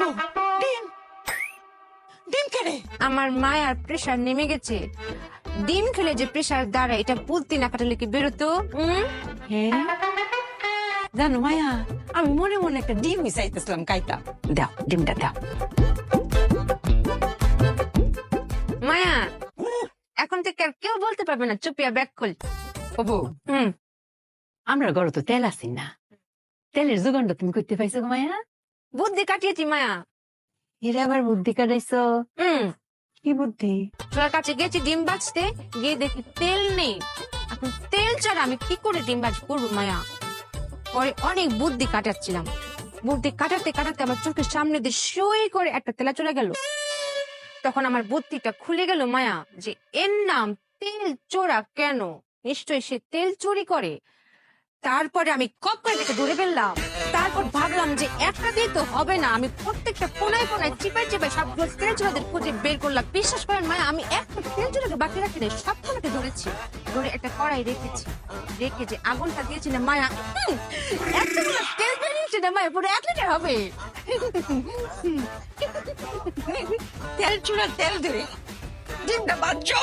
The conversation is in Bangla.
গো ডিম। ডিম কেড়ে আমার মায়ার প্রেশার নেমে গেছে। ডিম খেলে যে প্রেশার দ্বারা এটা বুদ্ধি না কাটালে কি বেরোতো? হ্যাঁ জানো মায়া আমি মনে মনে একটা ডিম মিশাইতেছিলাম কাইতা দাও ডিমটা দাও। মায়া এখন থেকে আর কেউ বলতে পারবে না চুপিয়া ব্যাক খোল। ওবো হুম। আমরা ঘরে তো তেল আছি না। তেলের যোগানটা তুমি করতে পাইছো মায়া? বুদ্ধি কাটিয়েছি মায়া। এরা আবার বুদ্ধি কাটাইছো? হুম। কি বুদ্ধি? তোর কাছে গেছি ডিম বাজতে। গিয়ে দেখি তেল নেই। এখন তেল ছাড়া আমি কি করে ডিম বাজ করব মায়া? পরে অনেক বুদ্ধি কাটাচ্ছিলাম। বুদ্ধি কাটাতে কাটাতে আমার চোখের সামনে দিয়ে সই করে একটা তেলা চলে গেল। তখন আমার বুদ্ধিটা খুলে গেল মায়া যে এর নাম তেল চোরা কেন? নিশ্চয়ই সে তেল চুরি করে। তারপরে আমি কপ করে থেকে দূরে ফেললাম। তারপর ভাবলাম যে একটা দিয়ে তো হবে না। আমি প্রত্যেকটা কোনায় কোনায় চিপাই সব তেল চোরাদের খুঁজে বের করলাম। বিশ্বাস করেন মায়া আমি একটা তেল চোরাকে বাকি রাখি নাই সবগুলোকে ধরেছি। ধরে একটা কড়াই রেখেছি। রেখে যে আগুনটা দিয়েছি না মায়া এতগুলো তেল বেরিয়েছে না মায়া, পুরো এক লিটার হবে। তেল চুলা তেল দে ডিমটা বাজছো